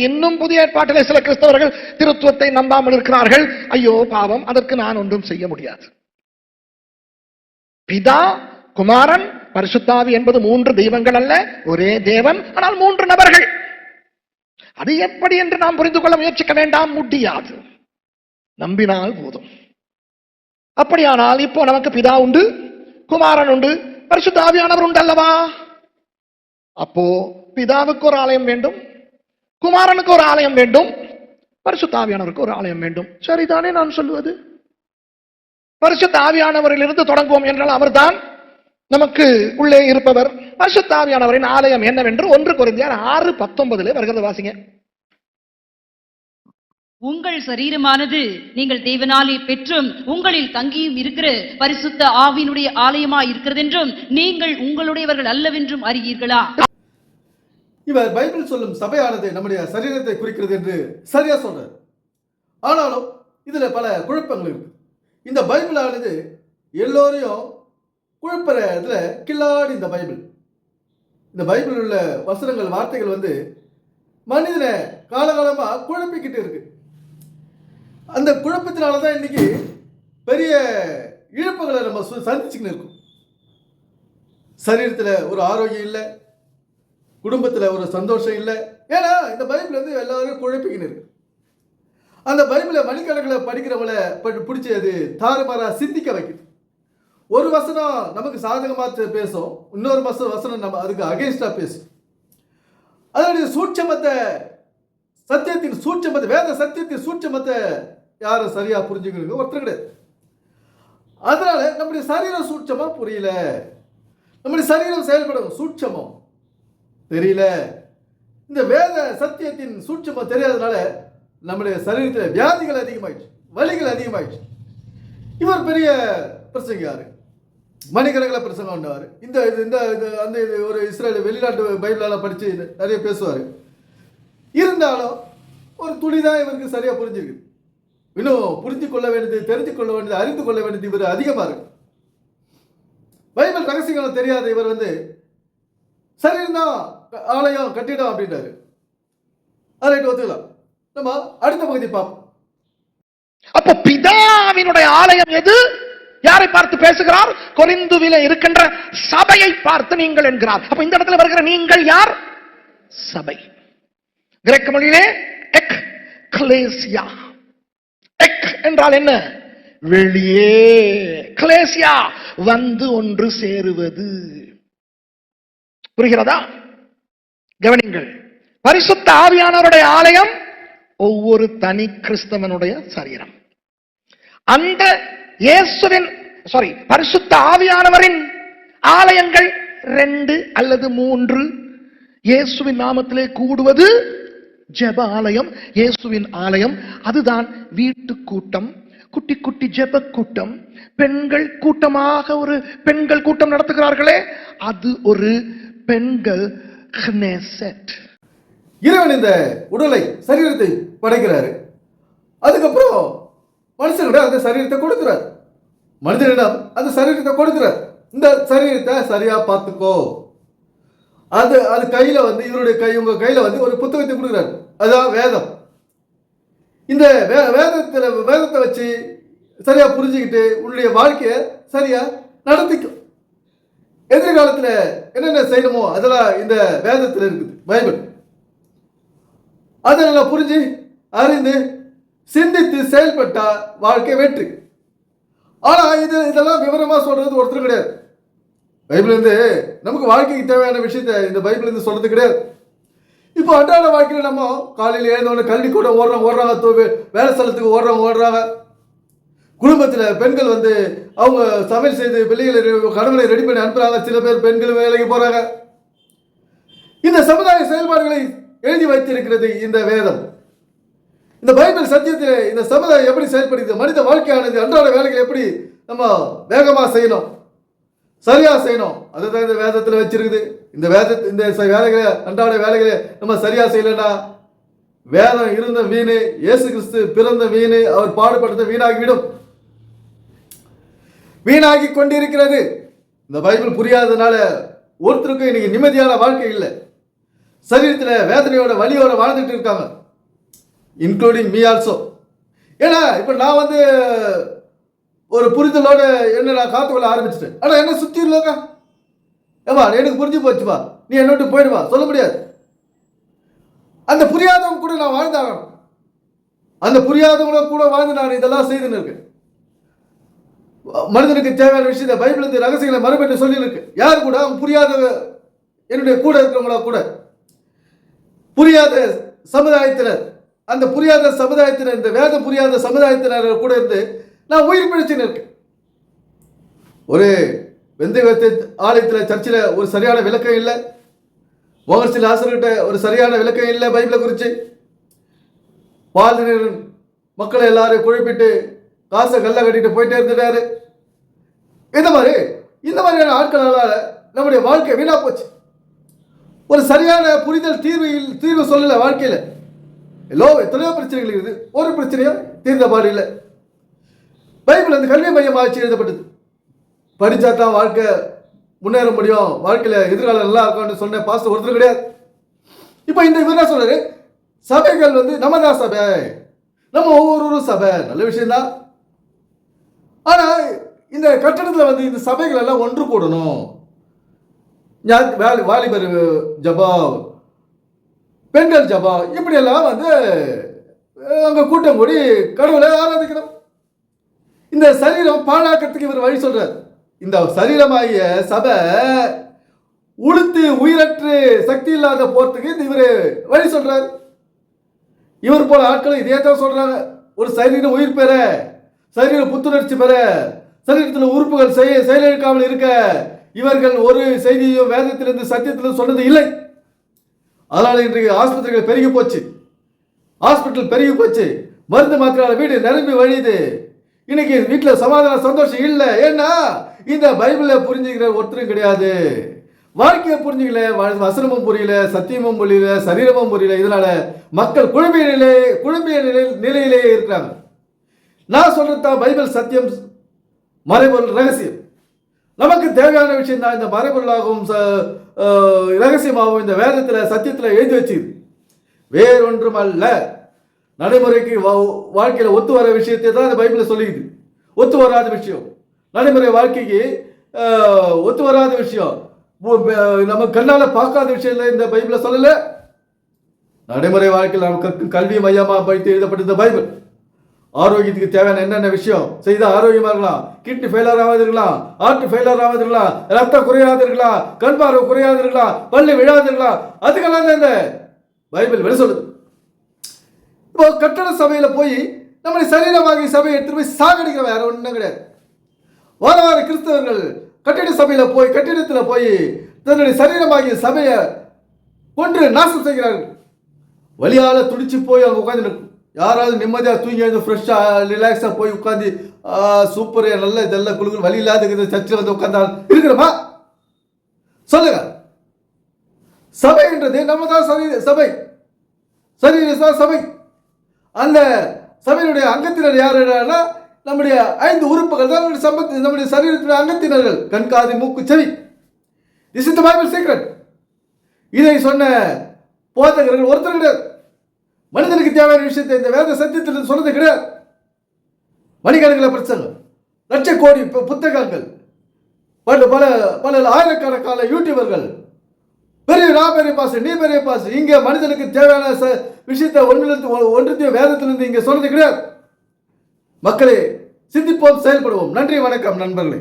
இன்னும் புதிய ஏற்பாட்டிலே சில கிறிஸ்தவர்கள் திருத்துவத்தை நம்பாமல் இருக்கிறார்கள். ஐயோ பாவம். அதற்கு நான் ஒன்றும் செய்ய முடியாது. பிதா குமாரன் பரிசுத்தாவி என்பது மூன்று தெய்வங்கள் அல்ல. ஒரே தேவன் ஆனால் மூன்று நபர்கள். அது எப்படி என்று நாம் புரிந்து கொள்ள முயற்சிக்க வேண்டாம். முடியாது. நம்பினால் போதும். அப்படியானால் இப்போ நமக்கு பிதா உண்டு குமாரன் உண்டு பரிசுத்தாவியானவர் உண்டு அல்லவா? அப்போ பிதாவுக்கு ஒரு ஆலயம் வேண்டும். குமாரனுக்கு ஒரு ஆலயம் வேண்டும். பரிசுத்த ஆவியானவருக்கு ஒரு ஆலயம் வேண்டும். சரிதானே நான் சொல்லுவது? பரிசுத்த ஆவியானவரிலிருந்து தொடங்குவோம் என்றால் அவர்தான் நமக்கு உள்ளே இருப்பவர். பரிசுத்த ஆவியானவரின் ஆலயம் என்னவென்று ஒன்று குறைந்தார் ஆறு பத்தொன்பதுல வருகிறது வாசிங்க. உங்கள் சரீரமானது நீங்கள் தேவனாலே பெற்றும் உங்களில் தங்கியும் இருக்கிற பரிசுத்த ஆவியினுடைய ஆலயமாய் இருக்கிறதென்றும் நீங்கள் உங்களுடையவர்கள் அல்லவென்றும் அறியீர்களா? இவர் பைபிள் சொல்லும் சபையானது நம்முடைய சரீரத்தை குறிக்கிறது என்று சரியா சொல்றார். ஆனாலும் இதுல பல குழப்பங்கள் இருக்கு. இந்த பைபிளானது எல்லோரையும் குழப்பற இதுல கில்லாடி இந்த பைபிள். இந்த பைபிள் உள்ள வசனங்கள் வார்த்தைகள் வந்து மனிதனை காலகாலமாக குழப்பிக்கிட்டு இருக்கு. அந்த குழப்பத்தினால தான் இன்னைக்கு பெரிய இழப்புகளை நம்ம சு- சந்திச்சுக்கின்னு இருக்கோம். சரீரத்தில் ஒரு ஆரோக்கியம் இல்லை குடும்பத்தில் ஒரு சந்தோஷம் இல்லை. ஏன்னா இந்த பைபிள் வந்து எல்லாரும் குழப்பிக்கின்னு இருக்கு. அந்த பைபிளை மணிக்கணக்கில் படிக்கிறவங்கள பிடிச்சி அது தாறுமாறாக சிந்திக்க வைக்குது. ஒரு வசனம் நமக்கு சாதகமாக பேசும். இன்னொரு வசனம் வசனம் நம்ம அதுக்கு அகேன்ஸ்டாக பேசும். அதனுடைய சூட்சமத்தை சத்தியத்தின் சூட்சமத்தை வேத சத்தியத்தின் சூட்சமத்தை யாரும் சரியாக புரிஞ்சுக்கணுங்க. ஒருத்தர் கிடையாது. அதனால நம்முடைய சரீரம் சூட்சமாக புரியல. நம்முடைய சரீரம் செயல்படும் சூட்சமம். தெரியல. இந்த வேத சத்தியத்தின் சூட்சமாக தெரியாதனால நம்முடைய சரீரத்தில் வியாதிகள் அதிகமாயிடுச்சு வலிகள் அதிகமாயிடுச்சு. இவர் பெரிய பிரசங்கியாரு. மணிக்கணக்கில் பிரசங்கம் பண்ணுவார் இந்த இது இந்த இது அந்த இது ஒரு இஸ்ரேல் வெளிநாட்டு பைபிளெல்லாம் படித்து நிறைய பேசுவார். இருந்தாலும் ஒரு துளி தான் இவருக்கு சரியாக புரிஞ்சிருக்கு இன்னும் புரிஞ்சு கொள்ள வேண்டியது தெரிஞ்சு கொள்ள வேண்டியது அறிந்து கொள்ள வேண்டியது இவர் அதிகமாக இருக்கு. பைபிள் ரகசியங்களும் தெரியாத இவர் வந்து சரிதான் ஆலயம் கட்டிடம் அப்படின்றாரு. ரைட் ஒத்துக்கலாம். நம்ம அடுத்த பகுதி பார்ப்போம். அப்ப பிதாவினுடைய ஆலயம் எது? யாரை பார்த்து பேசுகிறார்? கொலிந்துவில இருக்கின்ற சபையை பார்த்து நீங்கள் என்கிறார். அப்ப இந்த இடத்துல வருகிற நீங்கள் யார்? சபை. கிரேக்க மொழியிலே எக் கலேசியா. எக் என்றால் என்ன? வெளியே. கலேசியா வந்து ஒன்று சேருவது. புரிகிறதா? கவனிங்கள். பரிசுத்த ஆவியானவருடைய ஆலயம் ஒவ்வொரு தனி கிறிஸ்தவனுடைய சரீரம். அந்த இயேசுவின் சாரி பரிசுத்த ஆவியானவரின் ஆலயங்கள் ரெண்டு அல்லது மூன்று. இயேசுவின் நாமத்திலே கூடுவது ஜெப ஆலயம் இயேசுவின் ஆலயம். அதுதான் வீட்டு கூட்டம் குட்டி குட்டி ஜெப கூட்டம். பெண்கள் கூட்டமாக ஒரு பெண்கள் கூட்டம் நடத்துகிறார்களே அது ஒரு பெண்கள் Knesset. இறைவன் இந்த உடலை சரீரத்தை படைக்கிறாரு. அதுக்கப்புறம் மனுஷனிடம் அந்த சரீரத்தை கொடுக்கிறார். மனிதனிடம் அந்த சரீரத்தை கொடுக்கிறார். இந்த சரீரத்தை சரியா பார்த்துக்கோ. அது அது கையில வந்து இவருடைய கை உங்க கையில வந்து ஒரு புத்தகத்தை கொடுக்குறாரு. அதான் வேதம். இந்த வே வேதத்தில் வேதத்தை வச்சு சரியா புரிஞ்சுக்கிட்டு உன்னுடைய வாழ்க்கையை சரியா நடத்திக்கும் எதிர்காலத்தில் என்னென்ன செய்யணுமோ அதெல்லாம் இந்த வேதத்தில் இருக்குது. பைபிள். அதை நல்லா புரிஞ்சு அறிந்து சிந்தித்து செயல்பட்டா வாழ்க்கை வெற்றி. ஆனால் இது இதெல்லாம் விவரமாக சொல்றது ஒருத்தர் கிடையாது. பைபிள் நமக்கு வாழ்க்கைக்கு தேவையான விஷயத்தை இந்த பைபிள் இருந்து சொல்றது கிடையாது. இப்போ அன்றாட வாழ்க்கையில் நம்ம காலையில் எழுந்தவொடனே கல்வி கூட ஓடுறோம் ஓடுறாங்க வேலை ஸ்தலத்துக்கு ஓடுறவங்க ஓடுறாங்க. குடும்பத்தில் பெண்கள் வந்து அவங்க சமையல் செய்து பிள்ளைகளை கடவுளை ரெடி பண்ணி அனுப்புறாங்க. சில பேர் பெண்கள் வேலைக்கு போறாங்க. இந்த சமுதாய செயல்பாடுகளை எழுதி வைத்திருக்கிறது இந்த வேதம். இந்த பைபிள் சத்தியத்தில் இந்த சமுதாயம் எப்படி செயல்படுகிறது? மனித வாழ்க்கையானது அன்றாட வேலைகளை எப்படி நம்ம வேகமாக செய்யணும்? சரியாக செய்யணும்? அதுதான் இந்த வேதத்தில் வச்சிருக்குது. இந்த வேத இந்த வேலைகளை அன்றாட வேலைகளை நம்ம சரியாக செய்யலைன்னா வேதம் இருந்த வீணு இயேசு கிறிஸ்து பிறந்த வீணு அவர் பாடுபடுத்த வீணாகிவிடும். வீணாகி கொண்டிருக்கிறது. இந்த பைபிள் புரியாததுனால ஒருத்தருக்கும் இன்னைக்கு நிம்மதியான வாழ்க்கை இல்லை. சரீரத்தில் வேதனையோட வழியோட வாழ்ந்துட்டு இருக்காங்க. இன்க்ளூடிங் மீ ஆல்சோ ஏன்னா இப்போ நான் வந்து ஒரு புரிதலோட என்ன நான் காத்துக்கொள்ள ஆரம்பிச்சிட்டேன். ஆனால் என்ன சுற்றி இல்லைங்க ஏமா எனக்கு புரிஞ்சு போச்சுப்பா. நீ என்ன விட்டு போயிடுவா. சொல்ல முடியாது. அந்த புரியாதவங்க கூட நான் வாழ்ந்தாகணும். அந்த புரியாதவங்கள கூட வாழ்ந்து நான் இதெல்லாம் செய்துன்னு இருக்கேன். மனிதனுக்கு தேவையான விஷயத்தை பைபிள் இந்த ரகசியங்களை மறுபடியும் சொல்லியிருக்கு. யார் கூட? அவங்க புரியாத என்னுடைய கூட இருக்கிறவங்களா கூட. புரியாத சமுதாயத்தினர் அந்த புரியாத சமுதாயத்தினர் இந்த வேதம் புரியாத சமுதாயத்தினர் கூட இருந்து நான் உயிர் பிடிச்சுன்னு இருக்கேன். ஒரு வெந்தயத்தை ஆலயத்தில் சர்ச்சில் ஒரு சரியான விளக்கம் இல்லை. மோகன்சில் ஆசிரியர்கிட்ட ஒரு சரியான விளக்கம் இல்லை பைபிளை குறித்து. பாலினர் மக்களை எல்லாரும் குழப்பிட்டு காசை கல்ல கட்டிட்டு போயிட்டே இருந்துட்டாரு. இந்த மாதிரி இந்த மாதிரியான ஆட்களால் நம்முடைய வாழ்க்கை வீணா போச்சு. ஒரு சரியான புரிதல் தீர்வு தீர்வு சொல்லல வாழ்க்கையில். எல்லோ எத்தனையோ பிரச்சனைகள் இருக்குது. ஒரு பிரச்சனையும் தீர்ந்த மாதிரி இல்லை. பைபிள் அந்த கல்வி மையமாச்சு எழுதப்பட்டது. படித்தா தான் வாழ்க்கை முன்னேற முடியும். வாழ்க்கையில் எதிர்காலம் நல்லா இருக்கும்னு சொன்ன பாஸ்டர் ஒருத்தர் கிடையாது. இப்போ இந்த இவர் என்ன சொல்றாரு? சபைகள் வந்து நம்ம தான் சபை. நம்ம ஒவ்வொரு சபை. நல்ல விஷயம்தான். ஆனால் இந்த கட்டடத்தில் வந்து இந்த சபைகள் எல்லாம் ஒன்று கூடணும். வாலிபர் ஜபா பெண்கள் ஜபா இப்படியெல்லாம் வந்து அங்கே கூட்டம் கூடி கடவுளை ஆராதிக்கிறோம் இந்த சரீரம் பாழாக்கிறதுக்கு இவர் வழி சொல்றார். இந்த சரீரமாகிய சபை உளுத்து உயிரற்று சக்தி இல்லாத போறதுக்கு இந்த இவர் வழி சொல்றார். இவர் போல ஆட்களும் இதே தான் சொல்றாங்க. ஒரு சரீரம் உயிர் பெற சரீரம் புத்துணர்ச்சி பெற சரீரத்தில் உறுப்புகள் செய்ய செயலிழக்காமல் இருக்க இவர்கள் ஒரு செய்தியும் வேதத்திலிருந்து சத்தியத்திலிருந்து சொன்னது இல்லை. அதனால் இன்றைக்கு ஆஸ்பத்திரிகள் பெருகி போச்சு. ஹாஸ்பிட்டல் பெருகி போச்சு. மருந்து மாத்திரால வீடு நிரம்பி வழியுது. இன்னைக்கு வீட்டில் சமாதான சந்தோஷம் இல்லை. ஏன்னா இந்த பைபிளை புரிஞ்சுக்கிற ஒருத்தரும் கிடையாது. வாழ்க்கையை புரிஞ்சுக்கல வசனமும் புரியல சத்தியமும் புரியல சரீரமும் புரியல. இதனால மக்கள் குழம்பிய நிலை குழம்பிய நிலை நிலையிலேயே இருக்கிறாங்க. நான் சொல்றதுதான் பைபிள் சத்தியம் மறைபொருள் ரகசியம். நமக்கு தேவையான விஷயம் தான் இந்த மறைபொருளாகவும் ச- ரகசியமாகவும் இந்த வேதத்தில் சத்தியத்தில் எழுதி வச்சுது வேறொன்றும் அல்ல நடைமுறைக்கு வா- ஒத்து வர விஷயத்தை தான் இந்த பைபிளில் சொல்லிக்குது ஒத்து வராத விஷயம். நடைமுறை வாழ்க்கைக்கு ஒத்து வராத விஷயம். நம்ம கண்ணால் பார்க்காத விஷயம் இந்த பைபிளை சொல்லலை. நடைமுறை வாழ்க்கையில் நமக்கு கல்வி மையமாக படித்து எழுதப்பட்ட இந்த பைபிள். ஆரோக்கியத்துக்கு தேவையான என்னென்ன விஷயம்? செய்தால் ஆரோக்கியமாக இருக்கலாம். கிட்னி ஃபெயிலர் ஆகாது இருக்கலாம். ஹார்ட் ஃபெயிலர் ஆகாது இருக்கலாம். ரத்தம் குறையாது இருக்கலாம். கண் பார்வை குறையாது இருக்கலாம். பல்லு விழாது இருக்கலாம். அதுக்கெல்லாம் தான் இந்த பைபிள் வெளி சொல்லுது. இப்போ கட்டட சபையில் போய் நம்முடைய சரீரமாகி சபையை எடுத்துட்டு போய் சாகடிக்கிற வேற ஒன்றும் கிடையாது. வார வார கிறிஸ்தவர்கள் கட்டிட சபையில் போய் கட்டிடத்தில் போய் தன்னுடைய சரீரமாகிய சபையை கொன்று நாசம் செய்கிறார்கள். வழியால் துடிச்சு போய் அவங்க உட்காந்து யாராவது நிம்மதியாக தூங்கி வந்து ஃப்ரெஷ்ஷாக ரிலாக்ஸாக போய் உட்காந்து சூப்பர் நல்ல இதெல்லாம் குழுக்கள் வழி இல்லாத இருக்குது சர்ச்சில் வந்து உட்காந்தால் இருக்கிறோமா? சொல்லுங்க. சபைன்றது நம்ம தான் சபை சபை. சரி தான் சபை. அந்த சபையினுடைய அங்கத்தினர் யாருன்னா நம்முடைய ஐந்து உறுப்புகள் தான் நம்முடைய சம்பத் நம்முடைய சரீரத்தினுடைய அங்கத்தினர்கள். கண் காது மூக்கு செவி. திஸ் இஸ் பைபிள் சீக்ரெட் இதை சொன்ன போதகர்கள் ஒருத்தர் கிடையாது. மனிதனுக்கு தேவையான விஷயத்தை இந்த வேத சத்தியத்தில் சொன்னது கிடையாது. மணிக்கணக்கில் பிரச்சனை. லட்ச கோடி புத்தகங்கள். பல பல பல ஆயிரக்கணக்கான யூடியூபர்கள் பெரிய நான் பெரிய பாசு நீ பெரிய பாசு இங்கே மனிதனுக்கு தேவையான ச- விஷயத்தை ஒன்றிலிருந்து ஒன்றுத்தையும் வேதத்திலிருந்து இங்கே சொன்னது கிடையாது. மக்களே சிந்திப்போம் செயல்படுவோம். நன்றி வணக்கம் நண்பர்களே.